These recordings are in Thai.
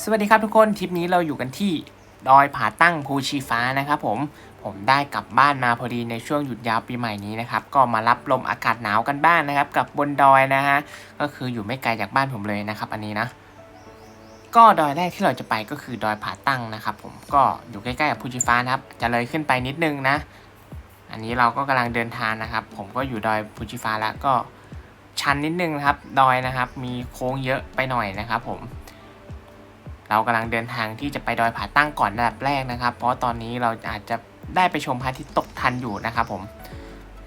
สวัสดีครับทุกคนทริปนี้เราอยู่กันที่ดอยผาตั้งภูชีฟ้านะครับผมผมได้กลับบ้านมาพอดีในช่วงหยุดยาวปีใหม่นี้นะครับก็มารับลมอากาศหนาวกันบ้างนะครับ กับบนดอยนะฮะก็คืออยู่ไม่ไกลจากบ้านผมเลยนะครับ อันนี้นะ ก็ดอยแรกที่เราจะไปก็คือดอยผาตั้งนะครับ ผมก็อยู่ใกล้ๆกับภูชีฟ้านะครับ จะเลยขึ้นไปนิดนึงนะ อันนี้เราก็กำลังเดินทางนะครับ ผมก็อยู่ดอยภูชีฟ้าแล้วก็ชันนิดนึงนะครับ ดอยนะครับ มีโค้งเยอะไปหน่อยนะครับ ผม เรากำลังเดินทางที่จะไปดอยผาตั้งก่อนอันดับแรกนะครับ เพราะตอนนี้เราอาจจะได้ไปชมพระอาทิตย์ตกทันอยู่นะครับผม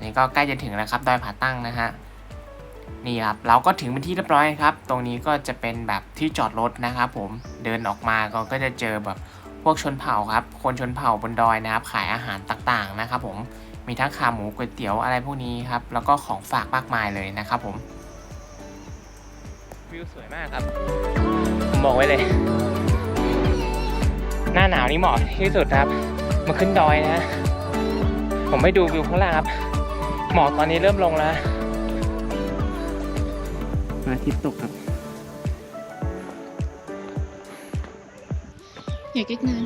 นี่ก็ใกล้จะถึงแล้วครับดอยผาตั้งนะฮะนี่ครับเราก็ถึงเป็นที่เรียบร้อยครับ ตรงนี้ก็จะเป็นแบบที่จอดรถนะครับผมเดินออกมาก็ก็จะเจอแบบพวกชนเผ่าครับ คนชนเผ่าบนดอยนะครับ ขายอาหารต่างๆนะครับผมมีทั้งขาหมูก๋วยเตี๋ยวอะไรพวกนี้ครับ แล้วก็ของฝากมากมายเลยนะครับผมวิวสวยมากครับ ผมบอกไว้เลย หน้าหนาวนี่เหมาะที่สุดครับ มาขึ้นดอยนะ ผมไม่ดูวิวข้างล่างครับ หมอกตอนนี้เริ่มลงแล้วพระอาทิตย์ตกครับ อย่าเก๊กนาน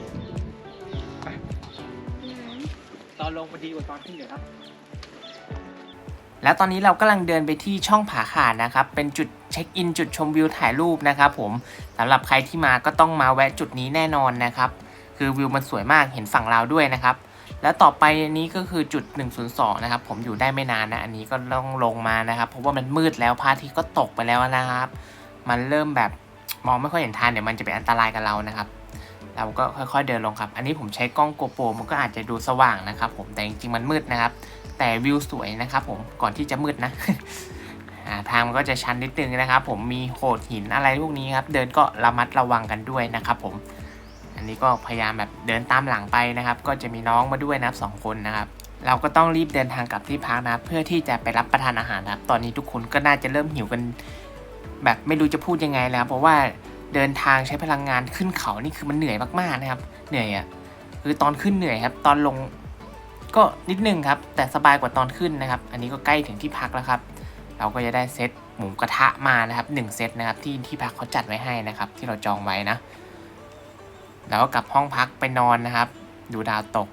ตอนลงพอดีกว่าตอนขึ้นเลยครับ แล้วตอนนี้เรากำลังเดินไปที่ช่องผาขาดนะครับ เป็นจุด เช็คอินจุดชมวิวถ่ายรูปนะครับผมสำหรับใครที่มาก็ต้องมาแวะจุดนี้แน่นอนนะครับคือวิวมันสวยมากเห็นฝั่งเราวด้วยนะครับแล้วต่อไปนี้ก็คือจุด 102 นะครับ ผมอยู่ได้ไม่นานนะ อันนี้ก็ต้องลงมานะครับ เพราะว่ามันมืดแล้วพระอาทิตย์ก็ตกไปแล้วนะครับ มันเริ่มแบบมองไม่ค่อยเห็นทางเดี๋ยวมันจะเป็นอันตรายกับเรานะครับ เราก็ค่อยๆเดินลงครับ อันนี้ผมใช้กล้องโกโปรมันก็อาจจะดูสว่างนะครับ ผมแต่จริงๆมันมืดนะครับ แต่วิวสวยนะครับ ผมก่อนที่จะมืดนะ ทางมันก็จะชันนิดนึงนะครับ ผมมีโขดหินอะไรพวกนี้ครับ เดินก็ระมัดระวังกันด้วยนะครับ ผม อันนี้ก็พยายามแบบเดินตามหลังไปนะครับ ก็จะมีน้องมาด้วยนะครับสองคนนะครับ เราก็ต้องรีบเดินทางกลับที่พักนะเพื่อที่จะไปรับประทานอาหารครับ ตอนนี้ทุกคนก็น่าจะเริ่มหิวกัน แบบไม่รู้จะพูดยังไงแล้ว เพราะว่าเดินทางใช้พลังงานขึ้นเขานี่คือมันเหนื่อยมากๆนะครับ เหนื่อยอะ่ะคือตอนขึ้นเหนื่อยครับ ตอนลงก็นิดนึงครับ แต่สบายกว่าตอนขึ้นนะครับ อันนี้ก็ใกล้ถึงที่พักแล้วครับ เราก็จะได้เซตหมูกระทะมานะครับหนึ่งเซตนะครับที่ที่พักเขาจัดไว้ให้นะครับ ที่เราจองไว้นะ แล้วก็กลับห้องพักไปนอนนะครับ ดูดาวตก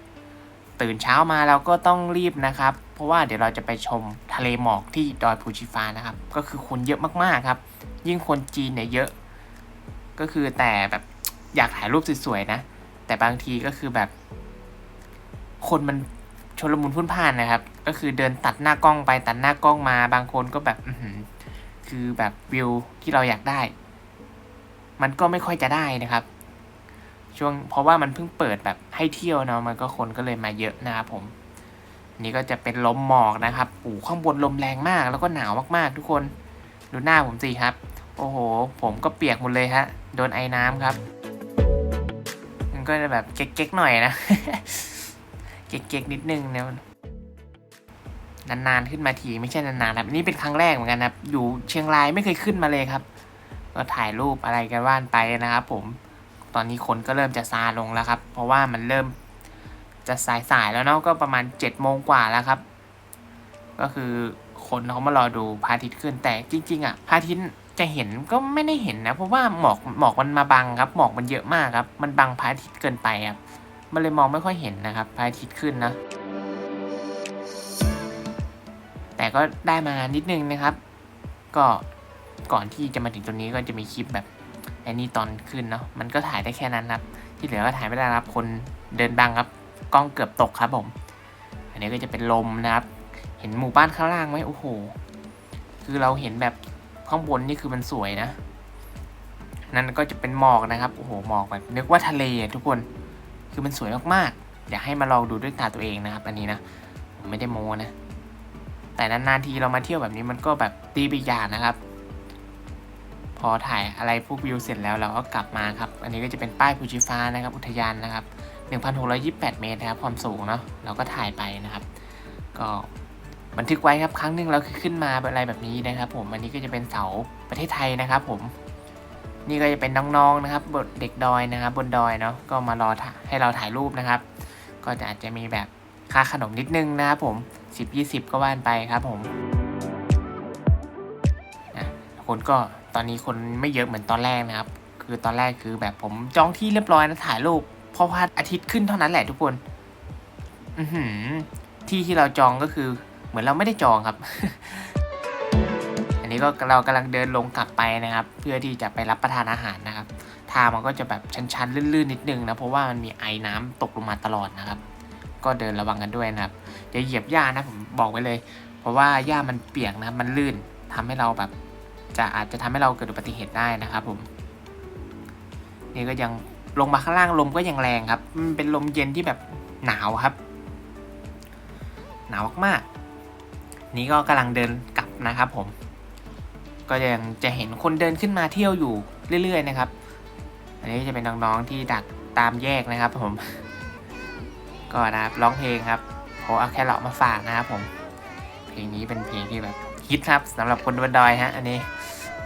ตื่นเช้ามาเราก็ต้องรีบนะครับ เพราะว่าเดี๋ยวเราจะไปชมทะเลหมอกที่ดอยภูชีฟ้านะครับ ก็คือคนเยอะมากๆครับ ยิ่งคนจีนเนี่ยเยอะ ก็คือแต่แบบอยากถ่ายรูปสวยๆนะ แต่บางทีก็คือแบบ คนมัน ชนลมุนพุ่นพ่านนะครับ ก็คือเดินตัดหน้ากล้องไปตัดหน้ากล้องมาบางคนก็แบบคือแบบวิวที่เราอยากได้ มันก็ไม่ค่อยจะได้นะครับ ช่วงเพราะว่ามันเพิ่งเปิดแบบให้เที่ยวเนาะมันก็คนก็เลยมาเยอะนะครับผมนนี่ก็จะเป็นลมหมอกนะครับโอ้ข้างบนลมแรงมาก แล้วก็หนาวมากๆ ทุกคน ดูหน้าผมสิครับ โอ้โห ผมก็เปียกหมดเลยฮะ โดนไอ้น้ำครับ มันก็จะแบบเก๊กๆหน่อยนะ เก๊กๆนิดนึงนะนานๆขึ้นมาทีไม่ใช่นานๆครับอันนี่เป็นครั้งแรกเหมือนกันนะครับ อยู่เชียงรายไม่เคยขึ้นมาเลยครับ ก็ถ่ายรูปอะไรกันว่านไปนะครับผมตอนนี้คนก็เริ่มจะซาลงแล้วครับ เพราะว่ามันเริ่มจะสายๆแล้วเนาะก็ประมาณ7จ็ดโมงกว่าแล้วครับ ก็คือคนเขามารอดูพระอาทิตย์ขึ้นแต่จริง ๆ อะพระอาทิตย์จะเห็นก็ไม่ได้เห็นนะ เพราะว่าหมอกหมอกมันมาบังครับ หมอกมันเยอะมากครับ มันบังพระอาทิตย์เกินไปครับ มันเลยมองไม่ค่อยเห็นนะครับพระอาทิตย์ขึ้นนะ แต่ก็ได้มานิดนึงนะครับ ก็ก่อนที่จะมาถึงตรงนี้ก็จะมีคลิปแบบไอ้นี่ตอนขึ้นเนาะมันก็ถ่ายได้แค่นั้นครับ ที่เหลือก็ถ่ายไม่ได้ครับ คนเดินบังครับ กล้องเกือบตกครับผม อันนี้ก็จะเป็นลมนะครับ เห็นหมู่บ้านข้างล่างไหมโอ้โห คือเราเห็นแบบข้างบนนี่คือมันสวยนะ นั่นก็จะเป็นหมอกนะครับ โอ้โห หมอกแบบนึกว่าทะเลทุกคน คือมันสวยมากๆอยากให้มาลองดูด้วยตาตัวเองนะครับ อันนี้นะผมไม่ได้โม้นะ แต่นานๆทีเรามาเที่ยวแบบนี้มันก็แบบตีไปอีกอย่างนะครับ พอถ่ายอะไรพวกวิวเสร็จแล้วเราก็กลับมาครับ อันนี้ก็จะเป็นป้ายภูชีฟ้านะครับ อุทยานนะครับ 1,628 เมตรนะครับความสูงเนาะเราก็ถ่ายไปนะครับ ก็บันทึกไว้ครับครั้งหนึ่งเราคือขึ้นมาอะไรแบบนี้นะครับ ผมอันนี้ก็จะเป็นเสาประเทศไทยนะครับ ผม นี่ก็จะเป็นน้องๆนะครับบทเด็กดอยนะครับ บนดอยเนาะก็มารอให้เราถ่ายรูปนะครับ ก็จะอาจจะมีแบบค่าขนมนิดนึงนะครับผม 10-20 ก็ว่านไปครับผมนะคนก็ตอนนี้คนไม่เยอะเหมือนตอนแรกนะครับ คือตอนแรกคือแบบผมจองที่เรียบร้อยนะถ่ายรูปพอพระอาทิตย์ขึ้นเท่านั้นแหละทุกคนอือหือที่ที่เราจองก็คือเหมือนเราไม่ได้จองครับ นี้ก็เรากำลังเดินลงกลับไปนะครับ เพื่อที่จะไปรับประทานอาหารนะครับ ทางมันก็จะแบบชันๆลื่นๆนิดนึงนะเพราะว่ามันมีไอ้น้ำตกลงมาตลอดนะครับ ก็เดินระวังกันด้วยนะครับอย่าเหยียบหญ้านะผมบอกไว้เลย เพราะว่าหญ้ามันเปียกนะมันลื่นทำให้เราแบบจะอาจจะทำให้เราเกิดอุบัติเหตุได้นะครับผม นี่ก็ยังลงมาข้างล่างลมก็ยังแรงครับ มันเป็นลมเย็นที่แบบหนาวครับ หนาวมากๆ นี่ก็กำลังเดินกลับนะครับผม ก็ยังจะเห็นคนเดินขึ้นมาเที่ยวอยู่เรื่อย ๆ นะครับ อันนี้จะเป็นน้องๆที่ดักตามแยกนะครับผม ก็นะครับร้องเพลงครับโอเอาแค่เลาะมาฝากนะครับผม เพลงนี้เป็นเพลงที่แบบฮิตครับสำหรับคนบนดอยฮะอันนี้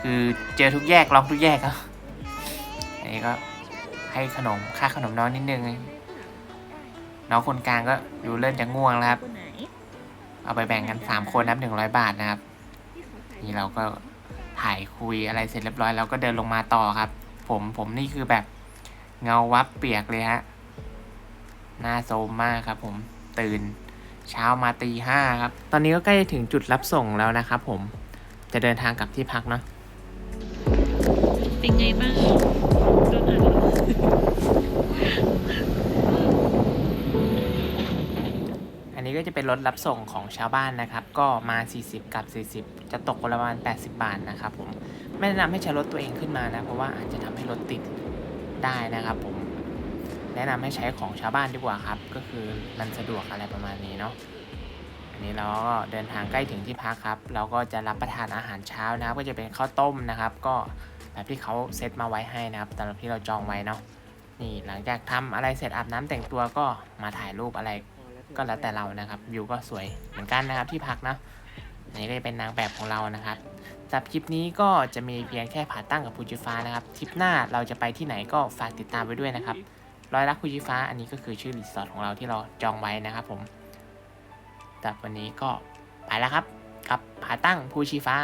คือเจอทุกแยกร้องทุกแยกครับอันนี้ก็ให้ขนมค่าขนมน้องนิดนึง น้องคนกลางก็ดูเริ่มจะง่วงแล้วครับ เอาไปแบ่งกัน 3 คนนับหนึ่งร้อยบาทนะครับ นี่เราก็ ถ่ายคุยอะไรเสร็จเรียบร้อยแล้วก็เดินลงมาต่อครับ ผมผมนี่คือแบบเงาวับเปียกเลยฮะหน้าโซมมากครับ ผมตื่นเช้ามาตีห้าครับ ตอนนี้ก็ใกล้จะถึงจุดรับส่งแล้วนะครับผมจะเดินทางกลับที่พักเนาะเป็นไงบ้างโดนอ่าน ก็จะเป็นรถรับส่งของชาวบ้านนะครับ ก็มา 40 กับ 40 จะตกประมาณ 80 บาทนะครับผมไม่แนะนำให้ใช้รถตัวเองขึ้นมานะ เพราะว่าอาจจะทำให้รถติดได้นะครับผมแนะนำให้ใช้ของชาวบ้านดีกว่าครับ ก็คือมันสะดวกอะไรประมาณนี้เนาะอันนี้เราก็เดินทางใกล้ถึงที่พักครับ เราก็จะรับประทานอาหารเช้านะครับ ก็จะเป็นข้าวต้มนะครับ ก็แบบที่เขาเซตมาไว้ให้นะครับสำหรับที่เราจองไว้เนาะนี่หลังจากทำอะไรเสร็จอาบน้ำแต่งตัวก็มาถ่ายรูปอะไร ก็แล้วแต่เรานะครับ วิวก็สวยเหมือนกันนะครับที่พักนะอันนี้ก็จะเป็นนางแบบของเรานะครับสำหรับคลิปนี้ก็จะมีเพียงแค่ผาตั้งกับภูจิฟ้านะครับทริปหน้าเราจะไปที่ไหนก็ฝากติดตามไว้ด้วยนะครับรอยรักภูจิฟ้าอันนี้ก็คือชื่อรีสอร์ทของเราที่เราจองไว้นะครับผมสำหรับวันนี้ก็ไปแล้วครับกับผาตั้งภูชีฟ้า